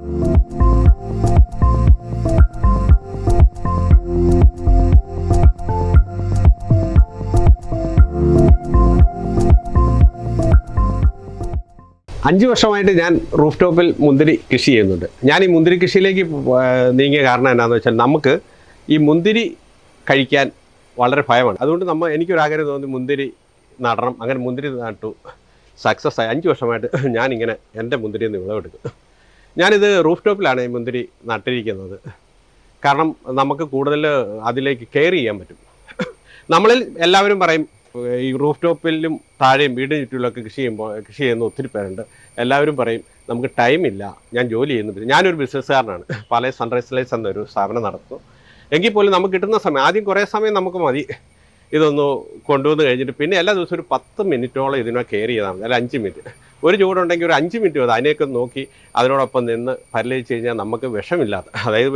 അഞ്ച് വർഷമായിട്ട് ഞാൻ റൂഫ് ടോപ്പിൽ മുന്തിരി കൃഷി ചെയ്യുന്നുണ്ട്. ഞാൻ ഈ മുന്തിരി കൃഷിയിലേക്ക് നീങ്ങിയ കാരണം എന്താണെന്ന് വെച്ചാൽ നമുക്ക് ഈ മുന്തിരി കഴിക്കാൻ വളരെ ഭയമാണ്. അതുകൊണ്ട് നമ്മൾ എനിക്കൊരാഗ്രഹം തോന്നി മുന്തിരി നടണം. അങ്ങനെ മുന്തിരി നട്ടു. സക്സസ് ആയി അഞ്ച് വർഷമായിട്ട് ഞാനിങ്ങനെ എന്റെ മുന്തിരി നിന്ന് വിളവെടുക്കും. ഞാനിത് റൂഫ് ടോപ്പിലാണ് ഈ മുന്തിരി നട്ടിരിക്കുന്നത്. കാരണം നമുക്ക് കൂടുതൽ അതിലേക്ക് കെയർ ചെയ്യാൻ പറ്റും. നമ്മളിൽ എല്ലാവരും പറയും ഈ റൂഫ് ടോപ്പിലും താഴെയും വീടിന് ചുറ്റിലൊക്കെ കൃഷി ചെയ്യുമ്പോൾ കൃഷി ചെയ്യുന്ന ഒത്തിരി പേരുണ്ട്. എല്ലാവരും പറയും നമുക്ക് ടൈം ഇല്ല ഞാൻ ജോലി ചെയ്യുന്നുണ്ട് ഞാനൊരു ബിസിനസ്സുകാരനാണ്. പല സൺറൈസ് ലൈസ് എന്നൊരു സ്ഥാപനം നടത്തുന്നു. എങ്കിൽ പോലും നമുക്ക് കിട്ടുന്ന സമയം ആദ്യം കുറേ സമയം നമുക്ക് മതി. ഇതൊന്ന് കൊണ്ടുവന്ന് കഴിഞ്ഞിട്ട് പിന്നെ എല്ലാ ദിവസവും ഒരു പത്ത് മിനിറ്റോളം ഇതിനെ കെയർ ചെയ്താൽ മതി. അല്ല അഞ്ച് മിനിറ്റ്. ഒരു ചൂടുണ്ടെങ്കിൽ ഒരു അഞ്ച് മിനിറ്റ് മതി. അതിനെയൊക്കെ നോക്കി അതിനോടൊപ്പം നിന്ന് പരിലയിച്ച് കഴിഞ്ഞാൽ നമുക്ക് വിഷമില്ലാത്ത അതായത്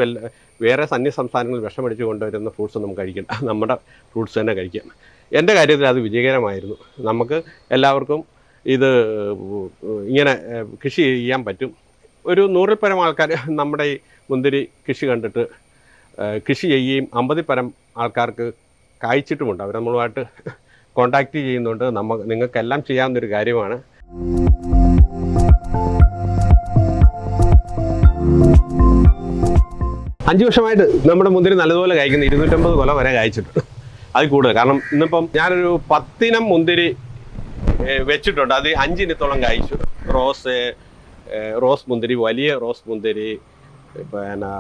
വേറെ സന്യ സംസ്ഥാനങ്ങളിൽ വിഷമടിച്ച് കൊണ്ടുവരുന്ന ഫ്രൂട്ട്സ് നമുക്ക് കഴിക്കണം നമ്മുടെ ഫ്രൂട്ട്സ് തന്നെ കഴിക്കാം. എന്റെ കാര്യത്തിൽ അത് വിജയകരമായിരുന്നു. നമുക്ക് എല്ലാവർക്കും ഇത് ഇങ്ങനെ കൃഷി ചെയ്യാൻ പറ്റും. ഒരു നൂറിൽ പരം ആൾക്കാർ നമ്മുടെ ഈ മുന്തിരി കൃഷി കണ്ടിട്ട് കൃഷി ചെയ്യുകയും അമ്പതിൽ പരം ആൾക്കാർക്ക് കായ്ച്ചിട്ടുമുണ്ട് അവർ നമ്മളുമായിട്ട് കോണ്ടാക്ട് ചെയ്യുന്നുണ്ട്. നമ്മ നിങ്ങൾക്കെല്ലാം ചെയ്യാവുന്നൊരു കാര്യമാണ്. അഞ്ച് വർഷമായിട്ട് നമ്മുടെ മുന്തിരി നല്ലതുപോലെ കായ്ക്കുന്നു. ഇരുന്നൂറ്റമ്പത് കൊല വരെ കായ്ച്ചിട്ടുണ്ട്. അത് കൂടുതൽ. കാരണം ഇന്നിപ്പം ഞാനൊരു പത്തിനം മുന്തിരി വെച്ചിട്ടുണ്ട്. അത് അഞ്ചിനത്തോളം കായ്ച്ചു. റോസ് റോസ് മുന്തിരി വലിയ റോസ് മുന്തിരി പിന്നെ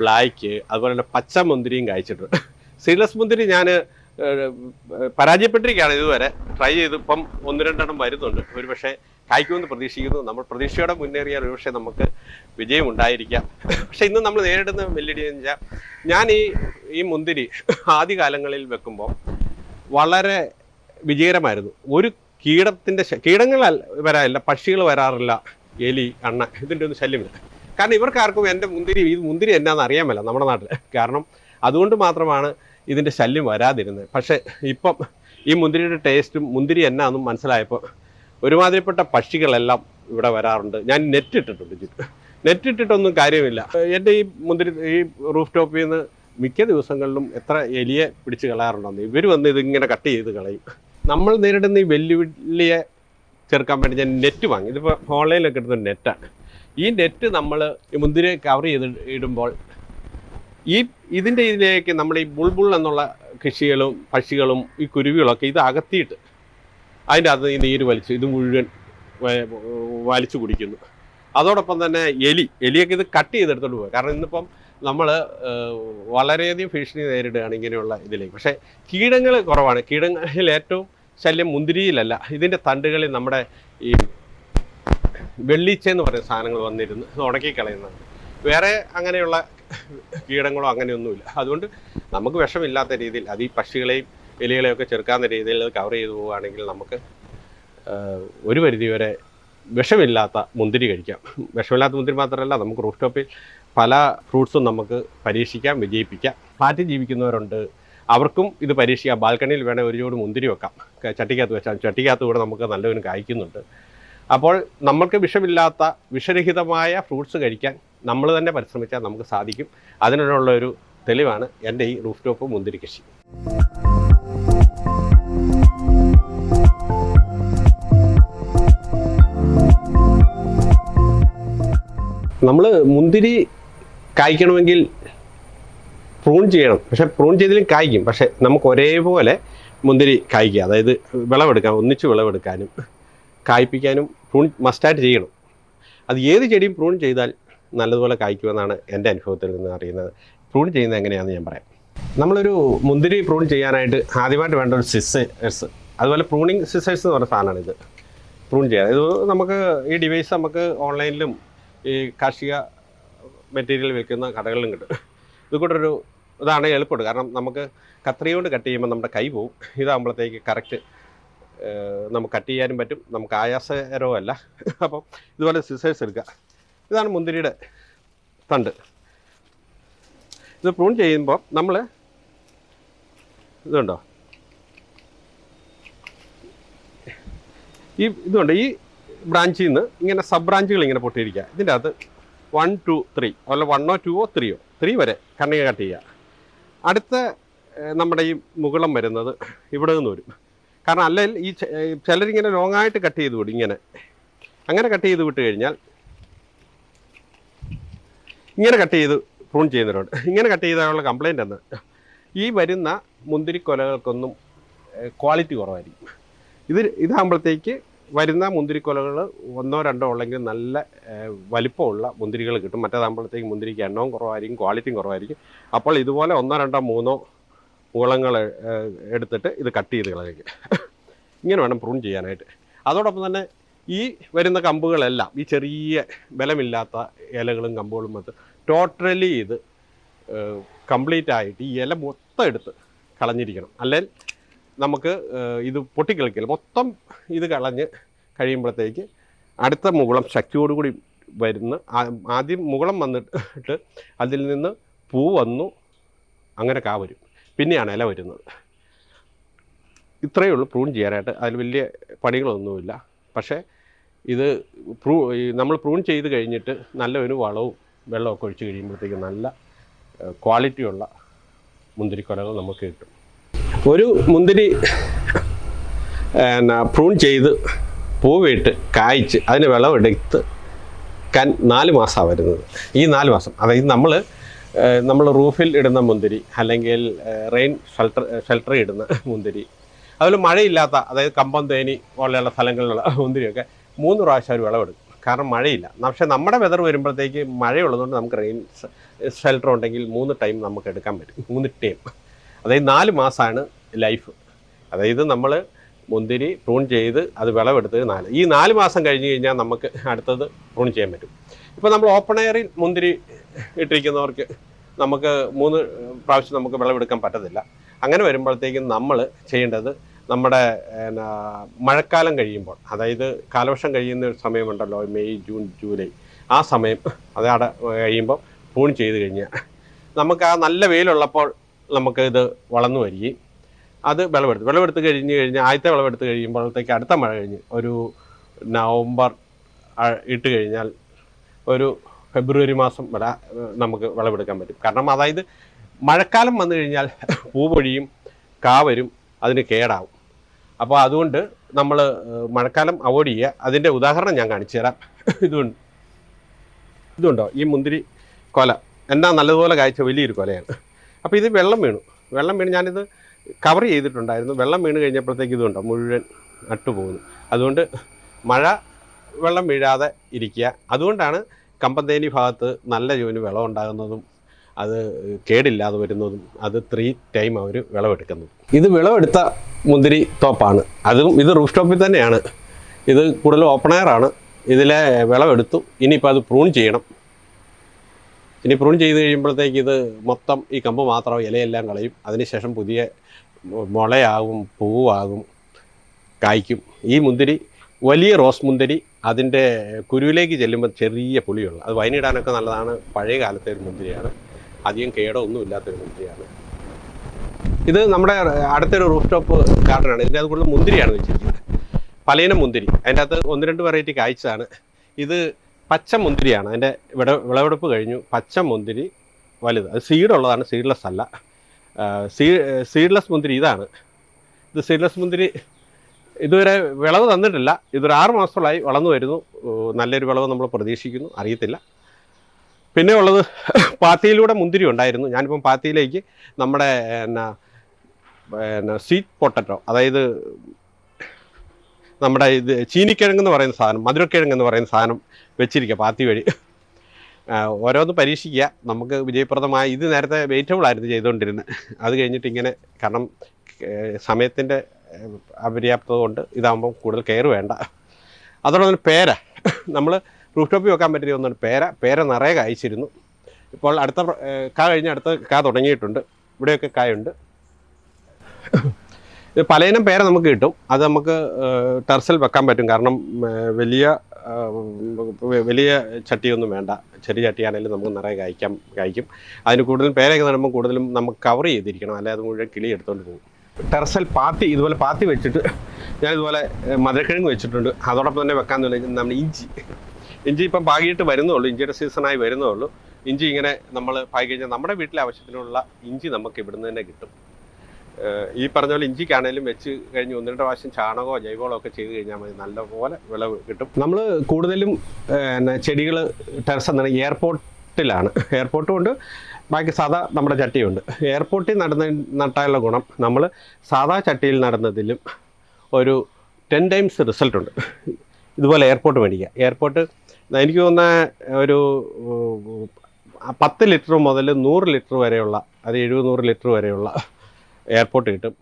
ബ്ലാക്ക് അതുപോലെ തന്നെ പച്ച മുന്തിരിയും കായ്ച്ചിട്ടുണ്ട്. സീഡ്ലെസ് മുന്തിരി ഞാൻ പരാജയപ്പെട്ടിരിക്കുകയാണ് ഇതുവരെ. ട്രൈ ചെയ്ത്. ഇപ്പം ഒന്ന് രണ്ടെണ്ണം വരുന്നുണ്ട്. ഒരു പക്ഷേ കായ്ക്കുമെന്ന് പ്രതീക്ഷിക്കുന്നു. നമ്മൾ പ്രതീക്ഷയോടെ മുന്നേറിയാൽ ഒരുപക്ഷെ നമുക്ക് വിജയം ഉണ്ടായിരിക്കാം. പക്ഷെ ഇന്ന് നമ്മൾ നേരിടുന്ന വെല്ലുവിളി എന്ന് വെച്ചാൽ ഞാൻ ഈ ഈ മുന്തിരി ആദ്യകാലങ്ങളിൽ വെക്കുമ്പോൾ വളരെ വിജയകരമായിരുന്നു. ഒരു കീടത്തിന്റെ കീടങ്ങൾ വരാറില്ല പക്ഷികൾ വരാറില്ല എലി അണ്ണ ഇതിന്റെ ഒന്നും ശല്യമില്ല. കാരണം ഇവർക്കാർക്കും എന്റെ മുന്തിരി ഇത് മുന്തിരി എന്നാന്ന് അറിയാൻ മേല നമ്മുടെ നാട്ടിൽ കാരണം അതുകൊണ്ട് മാത്രമാണ് ഇതിന്റെ ശല്യം വരാതിരുന്നത്. പക്ഷേ ഇപ്പം ഈ മുന്തിരിയുടെ ടേസ്റ്റും മുന്തിരി എന്നാന്നും മനസ്സിലായപ്പോൾ ഒരുമാതിരിപ്പെട്ട പക്ഷികളെല്ലാം ഇവിടെ വരാറുണ്ട്. ഞാൻ നെറ്റ് ഇട്ടിട്ടുണ്ട് ചുറ്റും നെറ്റ് ഇട്ടിട്ടൊന്നും കാര്യമില്ല. എന്റെ ഈ മുന്തിരി ഈ റൂഫ് ടോപ്പിൽ നിന്ന് മിക്ക ദിവസങ്ങളിലും എത്ര എലിയെ പിടിച്ച് കളയാറുണ്ടെന്ന് ഇവർ വന്ന് ഇതിങ്ങനെ കട്ട് ചെയ്ത് കളയും. നമ്മൾ നേരിടുന്ന ഈ വെല്ലുവിളിയെ ചെറുക്കാൻ വേണ്ടി ഞാൻ നെറ്റ് വാങ്ങി. ഇതിപ്പോൾ ഓൺലൈനിലൊക്കെ എടുത്ത നെറ്റാണ് ഈ നെറ്റ് നമ്മൾ ഈ മുന്തിരി കവർ ചെയ്ത് ഇടുമ്പോൾ ഈ ഇതിന്റെ ഇതിലേക്ക് നമ്മൾ ഈ ബുൾബുൾ എന്നുള്ള കൃഷികളും പക്ഷികളും ഈ കുരുവികളൊക്കെ ഇത് അകത്തിയിട്ട് അതിന്റെ ഈ നീര് വലിച്ചു ഇത് മുഴുവൻ വലിച്ചു കുടിക്കുന്നു. അതോടൊപ്പം തന്നെ എലി എലിയൊക്കെ ഇത് കട്ട് ചെയ്തെടുത്തോണ്ട് പോകുക കാരണം ഇന്നിപ്പം നമ്മൾ വളരെയധികം ഭീഷണി നേരിടുകയാണ് ഇങ്ങനെയുള്ള ഇതിലേക്ക്. പക്ഷേ കീടങ്ങൾ കുറവാണ്. കീടങ്ങളിൽ ഏറ്റവും ശല്യം മുന്തിരിയിലല്ല. ഇതിന്റെ തണ്ടുകളിൽ നമ്മുടെ ഈ വെള്ളീച്ച എന്ന് പറയുന്ന സാധനങ്ങൾ വന്നിരുന്ന്. ഉണക്കി കളയുന്നുണ്ട് വേറെ അങ്ങനെയുള്ള കീടങ്ങളോ അങ്ങനെയൊന്നുമില്ല. അതുകൊണ്ട് നമുക്ക് വിഷമില്ലാത്ത രീതിയിൽ അത് ഈ പക്ഷികളെയും എലികളെയും ഒക്കെ ചെറുക്കാവുന്ന രീതിയിൽ കവർ ചെയ്തു പോവുകയാണെങ്കിൽ നമുക്ക് ഒരു പരിധിവരെ വിഷമില്ലാത്ത മുന്തിരി കഴിക്കാം. വിഷമില്ലാത്ത മുന്തിരി മാത്രമല്ല നമുക്ക് റൂഫ് ടോപ്പിൽ പല ഫ്രൂട്ട്സും നമുക്ക് പരീക്ഷിക്കാം വിജയിപ്പിക്കാം. ഫ്ലാറ്റിൽ ജീവിക്കുന്നവരുണ്ട്. അവർക്കും ഇത് പരീക്ഷിക്കാം. ബാൽക്കണിയിൽ വേണേൽ ഒരു ചൂട് മുന്തിരി വെക്കാം. ചട്ടിക്കകത്ത് വെച്ചാൽ ചട്ടിക്കകത്ത് കൂടെ നമുക്ക് നല്ലൊരു കായ്ക്കുന്നുണ്ട്. അപ്പോൾ നമ്മൾക്ക് വിഷമില്ലാത്ത വിഷരഹിതമായ ഫ്രൂട്ട്സ് കഴിക്കാൻ നമ്മൾ തന്നെ പരിശ്രമിച്ചാൽ നമുക്ക് സാധിക്കും. അതിനുള്ള ഒരു തെളിവാണ് എന്റെ ഈ റൂഫ് ടോപ്പ് മുന്തിരി കൃഷി. നമ്മൾ മുന്തിരി കായ്ക്കണമെങ്കിൽ പ്രൂൺ ചെയ്യണം. പക്ഷെ പ്രൂൺ ചെയ്തതിലും കായ്ക്കും. പക്ഷെ നമുക്ക് ഒരേപോലെ മുന്തിരി കായ്ക്കുക. അതായത് വിളവെടുക്കാം ഒന്നിച്ച് വിളവെടുക്കാനും. കായ്പ്പിക്കാനും പ്രൂൺ മസ്റ്റായിട്ട് ചെയ്യണം. അത് ഏത് ചെടിയും പ്രൂൺ ചെയ്താൽ നല്ലതുപോലെ കായ്ക്കുമെന്നാണ് എന്റെ അനുഭവത്തിൽ നിന്ന് അറിയുന്നത്. പ്രൂൺ ചെയ്യുന്നത് എങ്ങനെയാണെന്ന് ഞാൻ പറയാം. നമ്മളൊരു മുന്തിരി പ്രൂൺ ചെയ്യാനായിട്ട് ആദ്യമായിട്ട് വേണ്ട ഒരു സിസേഴ്സ് അതുപോലെ പ്രൂണിങ് സിസേഴ്സ് എന്ന് പറഞ്ഞ സാധനമാണ് ഇത്. പ്രൂൺ ചെയ്യാൻ ഇത് നമുക്ക് ഈ ഡിവൈസ് നമുക്ക് ഓൺലൈനിലും ഈ കാർഷിക മെറ്റീരിയൽ വിൽക്കുന്ന കടകളിലും കിട്ടും. ഇത് കൂടെ ഒരു ഇതാണ് എളുപ്പമുണ്ട് കാരണം നമുക്ക് കത്രി കൊണ്ട് കട്ട് ചെയ്യുമ്പോൾ നമ്മുടെ കൈ പോവും. ഇതാകുമ്പോഴത്തേക്ക് കറക്റ്റ് നമുക്ക് കട്ട് ചെയ്യാനും പറ്റും. നമുക്ക് ആയാസകരവും അല്ല അപ്പം ഇതുപോലെ സിസേഴ്സ് എടുക്കുക. ഇതാണ് മുന്തിരിയുടെ തണ്ട്. ഇത് പ്രൂൺ ചെയ്യുമ്പോൾ നമ്മൾ ഇതുണ്ടോ? ഈ ഇതുണ്ട്. ഈ ബ്രാഞ്ചിൽ നിന്ന് ഇങ്ങനെ സബ് ബ്രാഞ്ചുകൾ ഇങ്ങനെ പൊട്ടിയിരിക്കുക. ഇതിന്റെ അകത്ത് വൺ ടു ത്രീ അല്ല വണ്ണോ ടുവോ ത്രീയോ ത്രീ വരെ കണ്ണിക കട്ട് ചെയ്യുക. അടുത്ത നമ്മുടെ ഈ മുകളം വരുന്നത് ഇവിടെ നിന്ന് വരും. കാരണം അല്ലെങ്കിൽ ഈ ചിലരിങ്ങനെ ലോങ് ചിലരിങ്ങനെ ലോങ്ങായിട്ട് കട്ട് ചെയ്ത് വിടും ഇങ്ങനെ. അങ്ങനെ കട്ട് ചെയ്ത് വിട്ട് കഴിഞ്ഞാൽ ഇങ്ങനെ കട്ട് ചെയ്ത് പ്രൂൺ ചെയ്യുന്നവരുണ്ട്. ഇങ്ങനെ കട്ട് ചെയ്താലുള്ള കംപ്ലയിന്റ് എന്ന് ഈ വരുന്ന മുന്തിരിക്കൊലകൾക്കൊന്നും ക്വാളിറ്റി കുറവായിരിക്കും. ഇത് ഇതാകുമ്പോഴത്തേക്ക് വരുന്ന മുന്തിരിക്കൊലകൾ ഒന്നോ രണ്ടോ ഉള്ളെങ്കിൽ നല്ല വലിപ്പമുള്ള മുന്തിരികൾ കിട്ടും. മറ്റേതാകുമ്പോഴത്തേക്ക് മുന്തിരിക്ക് എണ്ണവും കുറവായിരിക്കും ക്വാളിറ്റിയും കുറവായിരിക്കും. അപ്പോൾ ഇതുപോലെ ഒന്നോ രണ്ടോ മൂന്നോ മുളങ്ങൾ എടുത്തിട്ട് ഇത് കട്ട് ചെയ്ത് കളയുക. ഇങ്ങനെ വേണം പ്രൂൺ ചെയ്യാനായിട്ട്. അതോടൊപ്പം തന്നെ ഈ വരുന്ന കമ്പുകളെല്ലാം ഈ ചെറിയ ബലമില്ലാത്ത ഇലകളും കമ്പുകളും മൊത്തം ടോട്ടലി ഇത് കംപ്ലീറ്റ് ആയിട്ട് ഈ ഇല മൊത്തം എടുത്ത് കളഞ്ഞിരിക്കണം. അല്ലെങ്കിൽ നമുക്ക് ഇത് പൊട്ടിക്കളിക്കില്ല മൊത്തം ഇത് കളഞ്ഞ് കഴിയുമ്പോഴത്തേക്ക് അടുത്ത മുകുളം ശക്തിയോടുകൂടി വരുന്ന ആദ്യം മുകുളം വന്നിട്ട് അതിൽ നിന്ന് പൂ വന്നു അങ്ങനെ കാ വരും. പിന്നെയാണ് ഇല വരുന്നത്. ഇത്രയേ ഉള്ളൂ. പ്രൂൺ ചെയ്യാനായിട്ട് അതിൽ വലിയ പണികളൊന്നുമില്ല. പക്ഷേ ഇത് പ്രൂ നമ്മൾ പ്രൂൺ ചെയ്ത് കഴിഞ്ഞിട്ട് നല്ലൊരു വളവും വെള്ളമൊക്കെ ഒഴിച്ച് കഴിയുമ്പോഴത്തേക്ക് നല്ല ക്വാളിറ്റിയുള്ള മുന്തിരിക്കൊലകൾ നമുക്ക് കിട്ടും. ഒരു മുന്തിരി എന്നാ പ്രൂൺ ചെയ്ത് പൂവിട്ട് കായ്ച്ച് അതിന് വിളവെടുത്ത് കൻ നാല് മാസമാണ് വരുന്നത്. ഈ നാല് മാസം അതായത് നമ്മൾ നമ്മൾ റൂഫിൽ ഇടുന്ന മുന്തിരി അല്ലെങ്കിൽ റെയിൻ ഷെൽട്ടർ ഷെൽട്ടർ ഇടുന്ന മുന്തിരി. അതുപോലെ മഴയില്ലാത്ത അതായത് കമ്പം തേനി പോലെയുള്ള സ്ഥലങ്ങളിലുള്ള മുന്തിരിയൊക്കെ മൂന്ന് പ്രാവശ്യം ഒരു വിളവെടുക്കും. കാരണം മഴയില്ല. പക്ഷെ നമ്മുടെ വെതർ വരുമ്പോഴത്തേക്ക് മഴയുള്ളതുകൊണ്ട് നമുക്ക് റെയിൻ ഷെൽട്ടർ ഉണ്ടെങ്കിൽ മൂന്ന് ടൈം നമുക്ക് എടുക്കാൻ പറ്റും. മൂന്ന് ടൈം അതായത് നാല് മാസമാണ് ലൈഫ് അതായത് നമ്മൾ മുന്തിരി പ്രൂൺ ചെയ്ത് അത് വിളവെടുത്ത് നാല്. ഈ നാല് മാസം കഴിഞ്ഞ് കഴിഞ്ഞാൽ നമുക്ക് അടുത്തത് പ്രൂൺ ചെയ്യാൻ പറ്റും. ഇപ്പോൾ നമ്മൾ ഓപ്പൺ എയറിൽ മുന്തിരി ഇട്ടിരിക്കുന്നവർക്ക് നമുക്ക് മൂന്ന് പ്രാവശ്യം നമുക്ക് വിളവെടുക്കാൻ പറ്റത്തില്ല. അങ്ങനെ വരുമ്പോഴത്തേക്കും നമ്മൾ ചെയ്യേണ്ടത് നമ്മുടെ മഴക്കാലം കഴിയുമ്പോൾ അതായത് കാലവർഷം കഴിയുന്ന ഒരു സമയമുണ്ടല്ലോ മെയ് ജൂൺ ജൂലൈ ആ സമയം അത് അവിടെ കഴിയുമ്പോൾ പൂൺ ചെയ്ത് കഴിഞ്ഞാൽ നമുക്ക് ആ നല്ല വെയിലുള്ളപ്പോൾ നമുക്ക് ഇത് വളർന്നു വരികയും അത് വിളവെടുത്ത് വിളവെടുത്ത് കഴിഞ്ഞ് കഴിഞ്ഞാൽ ആദ്യത്തെ വിളവെടുത്ത് കഴിയുമ്പോഴത്തേക്ക് അടുത്ത മഴ കഴിഞ്ഞ് ഒരു നവംബർ ഇട്ട് കഴിഞ്ഞാൽ ഒരു ഫെബ്രുവരി മാസം വരെ നമുക്ക് വിളവെടുക്കാൻ പറ്റും. കാരണം അതായത് മഴക്കാലം വന്നു കഴിഞ്ഞാൽ പൂപൊഴിയും കാവരും അതിന് കേടാവും. അപ്പോൾ അതുകൊണ്ട് നമ്മൾ മഴക്കാലം അവോയ്ഡ് ചെയ്യുക. അതിന്റെ ഉദാഹരണം ഞാൻ കാണിച്ചു തരാം. ഇതുണ്ട്. ഇതുണ്ടോ? ഈ മുന്തിരി കൊല. എന്നാ നല്ലതുപോലെ കായ്ച്ച വലിയൊരു കൊലയാണ്. അപ്പോൾ ഇത് വെള്ളം വീണു. വെള്ളം വീണ് ഞാനിത് കവർ ചെയ്തിട്ടുണ്ടായിരുന്നു. വെള്ളം വീണ് കഴിഞ്ഞപ്പോഴത്തേക്ക് ഇതുണ്ടോ? മുഴുവൻ നട്ടുപോകുന്നു. അതുകൊണ്ട് മഴ വെള്ളം വീഴാതെ ഇരിക്കുക. അതുകൊണ്ടാണ് കമ്പന്തേനി ഭാഗത്ത് നല്ല ജോലി വിളവുണ്ടാകുന്നതും അത് കേടില്ലാതെ വരുന്നതും അത് ത്രീ ടൈം അവർ വിളവെടുക്കുന്നു ഇത് വിളവെടുത്ത മുന്തിരി തോപ്പാണ്. അതും ഇത് റൂഫ് ടോപ്പിൽ തന്നെയാണ്. ഇത് കൂടുതൽ ആണ്. ഇതിലെ വിളവെടുത്തു. ഇനിയിപ്പോൾ അത് പ്രൂൺ ചെയ്യണം. ഇനി പ്രൂൺ ചെയ്ത് കഴിയുമ്പോഴത്തേക്ക് ഇത് മൊത്തം ഈ കമ്പ് മാത്രം ഇലയെല്ലാം കളയും. അതിനുശേഷം പുതിയ മുളയാകും പൂവാകും കായ്ക്കും. ഈ മുന്തിരി വലിയ റോസ് മുന്തിരി അതിന്റെ കുരുവിലേക്ക് ചെല്ലുമ്പോൾ ചെറിയ പുളിയുള്ള. അത് വൈനിടാനൊക്കെ നല്ലതാണ്. പഴയ കാലത്തെ ഒരു മുന്തിരിയാണ്. അധികം കേടോ ഒന്നും ഇല്ലാത്തൊരു മുന്തിരിയാണ്. ഇത് നമ്മുടെ അടുത്തൊരു റൂഫ് ടോപ്പ് ഗാർഡനാണ് ഇതിന്റെ അത് കൂടുതൽ മുന്തിരിയാണ് വെച്ചിരിക്കുന്നത്. പലയിനം മുന്തിരി. അതിന്റെ അകത്ത് ഒന്ന് രണ്ട് വെറൈറ്റി കായ്ച്ചതാണ് ഇത് പച്ച മുന്തിരിയാണ്. അതിന്റെ വിട വിളവെടുപ്പ് കഴിഞ്ഞു. പച്ച മുന്തിരി വലുത്. അത് സീഡുള്ളതാണ് സീഡ്ലെസ് അല്ല. സീ സീഡ്ലെസ് മുന്തിരി ഇതാണ്. ഇത് സീഡ്ലെസ് മുന്തിരി ഇതുവരെ വിളവ് തന്നിട്ടില്ല. ഇതൊരു ആറ് മാസത്തോളായി വളർന്നു വരുന്നു. നല്ലൊരു വിളവ് നമ്മൾ പ്രതീക്ഷിക്കുന്നു. അറിയത്തില്ല. പിന്നെ ഉള്ളത് പാത്തിയിലൂടെ മുന്തിരി ഉണ്ടായിരുന്നു. ഞാനിപ്പം പാത്തിയിലേക്ക് നമ്മുടെ എന്നാ പിന്നെ സ്വീറ്റ് പൊട്ടറ്റോ അതായത് നമ്മുടെ ഇത് ചീനിക്കിഴങ്ങ് എന്ന് പറയുന്ന സാധനം മധുരക്കിഴങ്ങ് എന്ന് പറയുന്ന സാധനം വെച്ചിരിക്കുക പാത്തി വഴി. ഓരോന്ന് പരീക്ഷിക്കുക നമുക്ക് വിജയപ്രദമായ ഇത് നേരത്തെ വെയിറ്റബിൾ ആയിരുന്നു ചെയ്തുകൊണ്ടിരുന്നത്. അത് കഴിഞ്ഞിട്ട് ഇങ്ങനെ കാരണം സമയത്തിന്റെ അപര്യാപ്തത കൊണ്ട് ഇതാകുമ്പോൾ കൂടുതൽ കെയർ വേണ്ട. അതോടൊപ്പം തന്നെ പേര. നമ്മൾ റൂഫ് ടോപ്പിൽ വെക്കാൻ പറ്റിയ ഒന്നാണ് പേര. പേര നിറയെ കായ്ച്ചിരുന്നു. ഇപ്പോൾ അടുത്ത കാ കഴിഞ്ഞ് അടുത്ത കാ തുടങ്ങിയിട്ടുണ്ട്. ഇവിടെയൊക്കെ കായുണ്ട്. പലയിനം പേര നമുക്ക് കിട്ടും. അത് നമുക്ക് ടെറസിൽ വെക്കാൻ പറ്റും. കാരണം വലിയ വലിയ ചട്ടിയൊന്നും വേണ്ട. ചെറിയ ചട്ടിയാണെങ്കിലും നമുക്ക് നിറയെ കായ്ക്കാം കായ്ക്കും. അതിന് കൂടുതലും പേരയൊക്കെ നടുമ്പോൾ കൂടുതലും നമുക്ക് കവർ ചെയ്തിരിക്കണം. അല്ലാതെ അത് മുഴുവൻ കിളി എടുത്തുകൊണ്ട് പോകും. ടെറസിൽ പാത്തി ഇതുപോലെ പാത്തി വെച്ചിട്ട് ഞാൻ ഇതുപോലെ മധുരക്കിഴങ്ങ് വെച്ചിട്ടുണ്ട്. അതോടൊപ്പം തന്നെ വെക്കാൻ തുടങ്ങി. നമ്മൾ ഇഞ്ചി. ഇഞ്ചി ഇപ്പം പാകിയിട്ട് വരുന്നുള്ളൂ. ഇഞ്ചിയുടെ സീസണായി വരുന്നുള്ളൂ. ഇഞ്ചി ഇങ്ങനെ നമ്മൾ പാകി കഴിഞ്ഞാൽ നമ്മുടെ വീട്ടിലെ ആവശ്യത്തിനുള്ള ഇഞ്ചി നമുക്ക് ഇവിടുന്ന് തന്നെ കിട്ടും. ഈ പറഞ്ഞ പോലെ ഇഞ്ചിക്കാണേലും വെച്ച് കഴിഞ്ഞ് ഒന്ന് രണ്ട് പ്രാവശ്യം ചാണകമോ ജൈവവളമോ ഒക്കെ ചെയ്ത് കഴിഞ്ഞാൽ മതി. നല്ലപോലെ വിളവ് കിട്ടും. നമ്മൾ കൂടുതലും ചെടികൾ ടെറസ് എന്താണ് എയർപോർട്ടിലാണ് എയർപോർട്ടും ഉണ്ട് ബാക്കി സാധാ നമ്മുടെ ചട്ടിയുണ്ട്. എയർപോർട്ടിൽ നടന്ന നട്ടാലുള്ള ഗുണം നമ്മൾ സാധാ ചട്ടിയിൽ നടന്നതിലും ഒരു ടെൻ ടൈംസ് റിസൾട്ട് ഉണ്ട്. ഇതുപോലെ എയർപോർട്ട് മേടിക്കുക. എയർപോർട്ട് എനിക്ക് തോന്നുന്ന ഒരു പത്ത് ലിറ്റർ മുതൽ നൂറ് ലിറ്റർ വരെയുള്ള അത് എഴുപത് ലിറ്റർ വരെയുള്ള എയർപോർട്ട് കിട്ടും.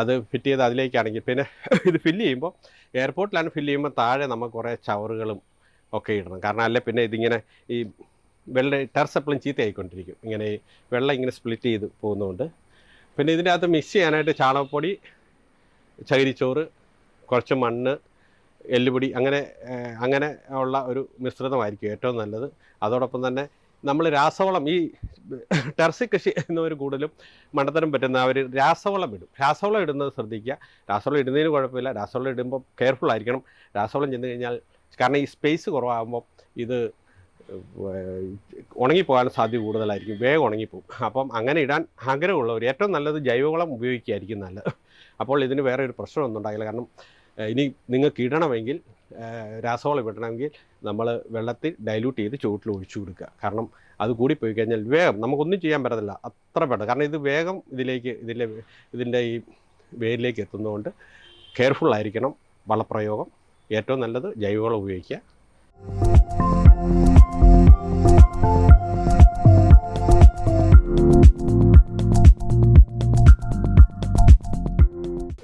അത് ഫിറ്റ് ചെയ്ത് അതിലേക്കാണെങ്കിൽ പിന്നെ ഇത് ഫില്ല് ചെയ്യുമ്പോൾ എയർപോർട്ടിലാണ് ഫില്ല് ചെയ്യുമ്പോൾ താഴെ നമുക്ക് കുറേ ചവറുകളും ഒക്കെ ഇടണം. കാരണം അല്ലെ പിന്നെ ഇതിങ്ങനെ ഈ വെള്ളം ടെറസ് എപ്പോഴും ചീത്തയായിക്കൊണ്ടിരിക്കും. ഇങ്ങനെ വെള്ളം ഇങ്ങനെ സ്പ്ലിറ്റ് ചെയ്ത് പോകുന്നതുകൊണ്ട് പിന്നെ ഇതിന്റെ അകത്ത് മിക്സ് ചെയ്യാനായിട്ട് ചാണകപ്പൊടി ചകിരിച്ചോറ് കുറച്ച് മണ്ണ് എല്ലുപൊടി അങ്ങനെ അങ്ങനെ ഉള്ള ഒരു മിശ്രിതമായിരിക്കും ഏറ്റവും നല്ലത്. അതോടൊപ്പം തന്നെ നമ്മൾ രാസവളം ഈ ടെറസി കൃഷി എന്നവർ കൂടുതലും മണ്ടത്തരം പറ്റുന്ന അവർ രാസവളം ഇടും. രാസവളം ഇടുന്നത് ശ്രദ്ധിക്കുക. രാസവളം ഇടുന്നതിന് കുഴപ്പമില്ല. രാസവളം ഇടുമ്പോൾ കെയർഫുൾ ആയിരിക്കണം. രാസവളം ചെന്ന് കഴിഞ്ഞാൽ കാരണം ഈ സ്പേസ് കുറവാകുമ്പോൾ ഇത് ഉണങ്ങിപ്പോകാൻ സാധ്യത കൂടുതലായിരിക്കും. വേഗം ഉണങ്ങിപ്പോകും. അപ്പം അങ്ങനെ ഇടാൻ ആഗ്രഹമുള്ളവർ ഏറ്റവും നല്ലത് ജൈവവളം ഉപയോഗിക്കുകയായിരിക്കും നല്ലത്. അപ്പോൾ ഇതിന് വേറെ ഒരു പ്രശ്നമൊന്നും ഉണ്ടാകില്ല. കാരണം ഇനി നിങ്ങൾക്ക് ഇടണമെങ്കിൽ രാസവളം ഇടണമെങ്കിൽ നമ്മൾ വെള്ളത്തിൽ ഡൈല്യൂട്ട് ചെയ്ത് ചുവട്ടിൽ ഒഴിച്ചു കൊടുക്കുക. കാരണം അത് കൂടി പോയി കഴിഞ്ഞാൽ വേഗം നമുക്കൊന്നും ചെയ്യാൻ പറ്റത്തില്ല. അത്ര പെട്ടെന്ന്. കാരണം ഇത് വേഗം ഇതിലേക്ക് ഇതിലെ ഇതിന്റെ ഈ വേരിലേക്ക് എത്തുന്നതുകൊണ്ട് കെയർഫുള്ളായിരിക്കണം വളപ്രയോഗം. ഏറ്റവും നല്ലത് ജൈവവളം ഉപയോഗിക്കുക.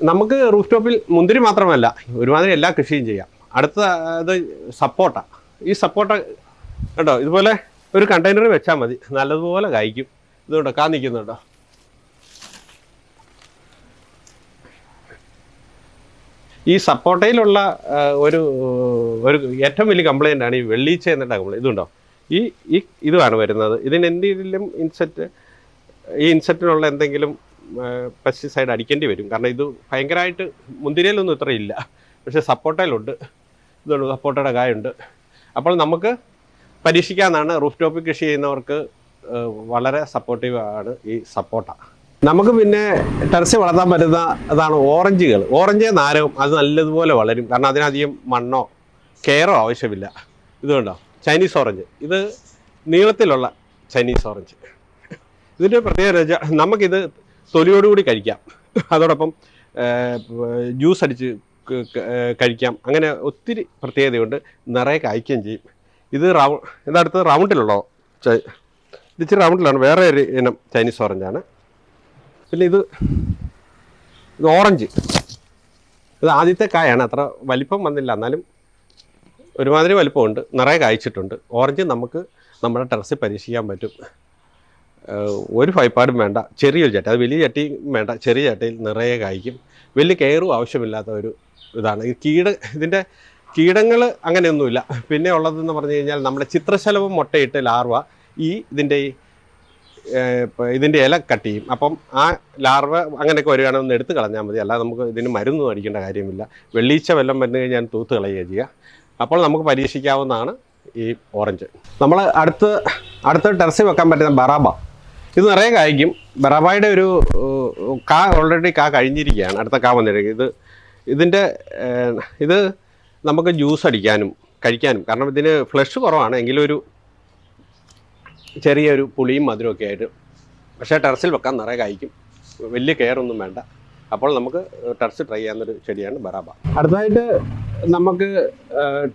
നമുക്ക് റൂഫ് ടോപ്പിൽ മുന്തിരി മാത്രമല്ല ഒരുമാതിരി എല്ലാ കൃഷിയും ചെയ്യാം. അടുത്ത അത് സപ്പോട്ട. ഈ സപ്പോട്ട കേട്ടോ ഇതുപോലെ ഒരു കണ്ടെയ്നർ വെച്ചാൽ മതി. നല്ലതുപോലെ കായ്ക്കും ഇതുകൊണ്ടോ കാ നിൽക്കുന്നുണ്ടോ ഈ സപ്പോട്ടയിലുള്ള ഒരു ഒരു ഏറ്റവും വലിയ കംപ്ലൈന്റ് ആണ് ഈ വെള്ളീച്ച എന്നിട്ട് കംപ്ലൈന്റ് ഇതുണ്ടോ ഈ ഈ ഇതുമാണ് വരുന്നത്. ഇതിന് എന്തെങ്കിലും ഇൻസെറ്റ് ഈ ഇൻസെക്റ്റിനുള്ള എന്തെങ്കിലും പെസ്റ്റിസൈഡ് അടിക്കേണ്ടി വരും. കാരണം ഇത് ഭയങ്കരമായിട്ട് മുന്തിരിയിലൊന്നും ഇത്ര ഇല്ല. പക്ഷേ സപ്പോട്ടയിലുണ്ട്. ഇതുണ്ട് സപ്പോട്ടയുടെ കായുണ്ട്. അപ്പോൾ നമുക്ക് പരീക്ഷിക്കാമെന്നാണ് റൂഫ് ടോപ്പിൽ കൃഷി ചെയ്യുന്നവർക്ക് വളരെ സപ്പോർട്ടീവ് ആണ് ഈ സപ്പോട്ട. നമുക്ക് പിന്നെ ടെറസിൽ വളർത്താൻ പറ്റുന്ന അതാണ് ഓറഞ്ചുകൾ. ഓറഞ്ച് നാരവും അത് നല്ലതുപോലെ വളരും. കാരണം അതിനധികം മണ്ണോ കെയറോ ആവശ്യമില്ല. ഇതുകൊണ്ടോ ചൈനീസ് ഓറഞ്ച്. ഇത് നീളത്തിലുള്ള ചൈനീസ് ഓറഞ്ച്. ഇതിന്റെ പ്രത്യേകത നമുക്കിത് തൊലിയോടുകൂടി കഴിക്കാം. അതോടൊപ്പം ജ്യൂസ് അടിച്ച് കഴിക്കാം. അങ്ങനെ ഒത്തിരി പ്രത്യേകതയുണ്ട്. നിറയെ കായ്ക്കുകയും ചെയ്യും. ഇത് റൗ ഇതടുത്ത് റൗണ്ടിലുള്ളോ? ഇത് ഇച്ചിരി റൗണ്ടിലാണ്. വേറെ ഒരു ഇനം ചൈനീസ് ഓറഞ്ചാണ്. പിന്നെ ഇത് ഇത് ഓറഞ്ച്. ഇത് ആദ്യത്തെ കായാണ്. അത്ര വലിപ്പം വന്നില്ല. എന്നാലും ഒരുമാതിരി വലിപ്പമുണ്ട്. നിറയെ കായ്ച്ചിട്ടുണ്ട്. ഓറഞ്ച് നമുക്ക് നമ്മുടെ ടെറസിൽ പരീക്ഷിക്കാൻ പറ്റും. ഒരു ഫൈപ്പാടും വേണ്ട. ചെറിയൊരു ചട്ടി അത് വലിയ ചട്ടി വേണ്ട. ചെറിയ ചട്ടിയിൽ നിറയെ കായ്ക്കും. വലിയ കെയറും ആവശ്യമില്ലാത്ത ഒരു ഇതാണ്. ഈ കീട ഇതിന്റെ കീടങ്ങൾ അങ്ങനെയൊന്നുമില്ല. പിന്നെ ഉള്ളതെന്ന് പറഞ്ഞു കഴിഞ്ഞാൽ നമ്മുടെ ചിത്രശലഭം മുട്ടയിട്ട് ലാർവ ഈ ഇതിന്റെ ഈ ഇതിന്റെ ഇല കട്ട് ചെയ്യും. അപ്പം ആ ലാർവ അങ്ങനെയൊക്കെ വരികയാണെങ്കിൽ ഒന്ന് എടുത്ത് കളഞ്ഞാൽ മതി. അല്ലാതെ നമുക്ക് ഇതിന് മരുന്ന് അടിക്കേണ്ട കാര്യമില്ല. വെള്ളീച്ച വെല്ലം വന്നു കഴിഞ്ഞാൽ തൂത്ത് കളയുക ചെയ്യുക. അപ്പോൾ നമുക്ക് പരീക്ഷിക്കാവുന്നതാണ് ഈ ഓറഞ്ച്. നമ്മൾ അടുത്ത് അടുത്ത ടെറസിൽ വെക്കാൻ പറ്റുന്ന ബറാബ. ഇത് നിറയെ കായ്ക്കും. ബറാബായുടെ ഒരു കാ ഓൾറെഡി കാ കഴിഞ്ഞിരിക്കുകയാണ്. അടുത്ത കാ വന്നിരിക്കും ഇത് ഇതിന്റെ ഇത് നമുക്ക് ജ്യൂസ് അടിക്കാനും കഴിക്കാനും. കാരണം ഇതിന് ഫ്ലഷ് കുറവാണ്. എങ്കിലും ഒരു ചെറിയൊരു പുളിയും മധുരമൊക്കെ ആയിട്ട്. പക്ഷേ ടെറസിൽ വെക്കാൻ നിറയെ കായ്ക്കും. വലിയ കെയർ ഒന്നും വേണ്ട. അപ്പോൾ നമുക്ക് ടെറസ് ട്രൈ ചെയ്യാവുന്നൊരു ചെടിയാണ് ബറാബ. അടുത്തതായിട്ട് നമുക്ക്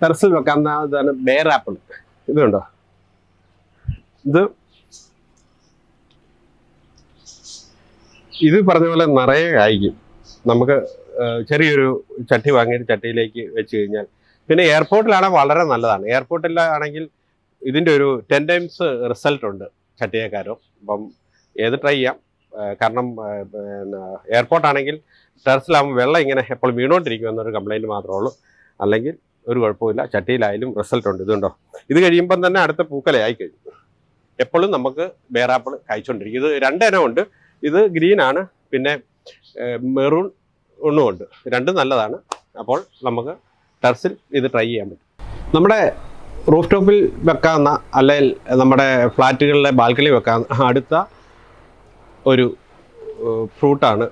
ടെറസിൽ വെക്കാവുന്ന ഇതാണ് ആപ്പിൾ ഇതുണ്ടോ? ഇത് ഇത് പറഞ്ഞ പോലെ നിറയെ കായ്ക്കും. നമുക്ക് ചെറിയൊരു ചട്ടി വാങ്ങിയിട്ട് ചട്ടിയിലേക്ക് വെച്ച് കഴിഞ്ഞാൽ. പിന്നെ എയർപോർട്ടിലാണെങ്കിൽ വളരെ നല്ലതാണ്. എയർപോർട്ടിലാണെങ്കിൽ ഇതിന്റെ ഒരു ടെൻ ടൈംസ് റിസൾട്ട് ഉണ്ട് ചട്ടിയേക്കാരോ. അപ്പം ഏത് ട്രൈ ചെയ്യാം. കാരണം എയർപോർട്ടാണെങ്കിൽ ടെറസിലാകുമ്പോൾ വെള്ളം ഇങ്ങനെ എപ്പോഴും വീണോണ്ടിരിക്കും എന്നൊരു കംപ്ലൈന്റ് മാത്രമേ ഉള്ളൂ. അല്ലെങ്കിൽ ഒരു കുഴപ്പമില്ല ചട്ടിയിലായാലും റിസൾട്ട് ഉണ്ട്. ഇതുണ്ടോ ഇത് കഴിയുമ്പം തന്നെ അടുത്ത പൂക്കലയായി കഴിഞ്ഞു എപ്പോഴും നമുക്ക് ബേറാപ്പിൾ കഴിച്ചുകൊണ്ടിരിക്കും ഇത് രണ്ടെണ്ണം ഉണ്ട്. ഇത് ഗ്രീൻ ആണ്. പിന്നെ മെറൂൺ ഒന്നും ഉണ്ട്. രണ്ടും നല്ലതാണ്. അപ്പോൾ നമുക്ക് ടെറസിൽ ഇത് ട്രൈ ചെയ്യാൻ പറ്റും. നമ്മുടെ റൂഫ് ടോപ്പിൽ വെക്കാവുന്ന അല്ലെങ്കിൽ നമ്മുടെ ഫ്ലാറ്റുകളിലെ ബാൽക്കണി വെക്കാവുന്ന അടുത്ത ഒരു ഫ്രൂട്ടാണ്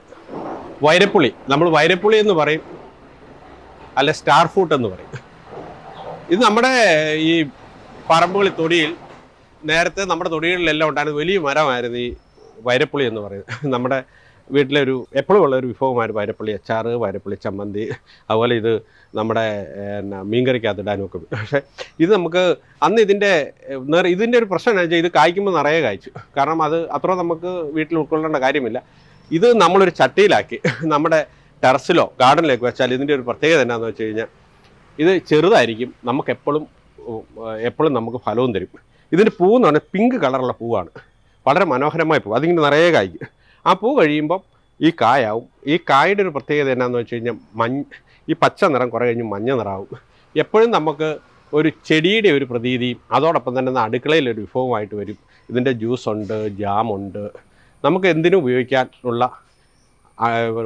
വൈരപ്പുളി. നമ്മൾ വൈരപ്പുളി എന്ന് പറയും അല്ലെ സ്റ്റാർ ഫ്രൂട്ട് എന്ന് പറയും. ഇത് നമ്മുടെ ഈ പറമ്പുകളി തൊടിയിൽ നേരത്തെ നമ്മുടെ തൊടികളിലെല്ലാം ഉണ്ടായിരുന്ന വലിയ മരമായിരുന്നു ഈ വൈരപ്പുളി എന്ന് പറയുന്നത് നമ്മുടെ വീട്ടിലെ ഒരു എപ്പോഴും ഉള്ള ഒരു വിഭവമായിരുന്നു വൈരപ്പുളി അച്ചാറ് വൈരപ്പുളി ചമ്മന്തി അതുപോലെ ഇത് നമ്മുടെ എന്നാ മീൻകറിക്കകത്ത് ഇടാനും ഒക്കെ പക്ഷേ ഇത് നമുക്ക് അന്ന് ഇതിന്റെ ഇതിന്റെ ഒരു പ്രശ്നം ഇത് കായ്ക്കുമ്പോൾ നിറയെ കായ്ച്ചു. കാരണം അത് അത്ര നമുക്ക് വീട്ടിൽ ഉൾക്കൊള്ളേണ്ട കാര്യമില്ല. ഇത് നമ്മളൊരു ചട്ടിയിലാക്കി. നമ്മുടെ ടെറസിലോ ഗാർഡനിലേക്ക് വെച്ചാൽ ഇതിന്റെ ഒരു പ്രത്യേകത എന്നാന്ന് വെച്ച് കഴിഞ്ഞാൽ ഇത് ചെറുതായിരിക്കും. നമുക്ക് എപ്പോഴും എപ്പോഴും നമുക്ക് ഫലവും തരും. ഇതിന്റെ പൂവെന്ന് പറഞ്ഞാൽ പിങ്ക് കളറുള്ള പൂവാണ്. വളരെ മനോഹരമായി പോകും. അതിങ്ങനെ നിറയെ കായ്ക്കും. ആ പൂ കഴിയുമ്പം ഈ കായാവും. ഈ കായുടെ ഒരു പ്രത്യേകത എന്നാന്ന് വെച്ച് കഴിഞ്ഞാൽ മഞ്ഞ ഈ പച്ച നിറം കുറേ കഴിഞ്ഞ് മഞ്ഞ നിറമാവും എപ്പോഴും നമുക്ക് ഒരു ചെടിയുടെ ഒരു പ്രതീതിയും അതോടൊപ്പം തന്നെ അടുക്കളയിലൊരു വിഭവമായിട്ട് വരും. ഇതിന്റെ ജ്യൂസ് ഉണ്ട് ജാമുണ്ട്. നമുക്ക് എന്തിനും ഉപയോഗിക്കാനുള്ള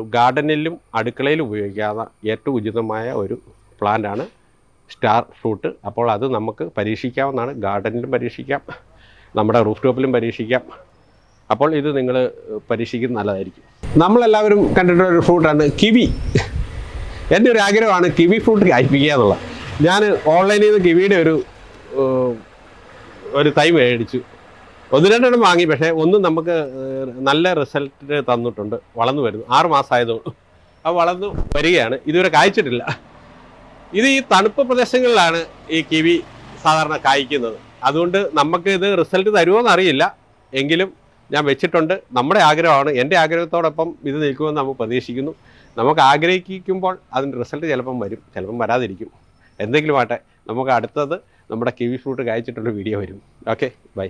ഗാർഡനിലും അടുക്കളയിലും ഉപയോഗിക്കാവുന്ന ഏറ്റവും ഉചിതമായ ഒരു പ്ലാന്റാണ് സ്റ്റാർ ഫ്രൂട്ട്. അപ്പോൾ അത് നമുക്ക് പരീക്ഷിക്കാവുന്നതാണ്. ഗാർഡനിലും പരീക്ഷിക്കാം. നമ്മുടെ റൂഫ് ടോപ്പിലും പരീക്ഷിക്കാം. അപ്പോൾ ഇത് നിങ്ങൾ പരീക്ഷിക്കുന്നത് നല്ലതായിരിക്കും. നമ്മളെല്ലാവരും കണ്ടിട്ടുള്ള ഒരു ഫ്രൂട്ടാണ് കിവി. എന്റെ ഒരു ആഗ്രഹമാണ് കിവി ഫ്രൂട്ട് കായ്പിക്കുക എന്നുള്ളത്. ഞാൻ ഓൺലൈനിൽ നിന്ന് കിവിയുടെ ഒരു ഒരു തൈ മേടിച്ചു. ഒന്ന് രണ്ടെണ്ണം വാങ്ങി പക്ഷേ ഒന്നും നമുക്ക് നല്ല റിസൾട്ട് തന്നിട്ടുണ്ട്. വളർന്നു വരുന്നു. ആറ് മാസമായതുകൊണ്ട് അത് വളർന്നു വരികയാണ്. ഇതുവരെ കായ്ച്ചിട്ടില്ല. ഇത് ഈ തണുപ്പ് പ്രദേശങ്ങളിലാണ് ഈ കിവി സാധാരണ കായ്ക്കുന്നത്. അതുകൊണ്ട് നമുക്ക് ഇത് റിസൾട്ട് തരുമോ എന്നറിയില്ല എങ്കിലും ഞാൻ വെച്ചിട്ടുണ്ട്. നമ്മുടെ ആഗ്രഹമാണ്. എന്റെ ആഗ്രഹത്തോടൊപ്പം ഇത് നിൽക്കുമെന്ന് നമുക്ക് പ്രതീക്ഷിക്കുന്നു. നമുക്ക് ആഗ്രഹിക്കുമ്പോൾ അതിന്റെ റിസൾട്ട് ചിലപ്പം വരും. ചിലപ്പം വരാതിരിക്കും. എന്തെങ്കിലും ആട്ടെ നമുക്ക് അടുത്തത് നമ്മുടെ കിവി ഫ്രൂട്ട് കായ്ച്ചിട്ടുള്ള വീഡിയോ വരും. ഓക്കെ. ബൈ.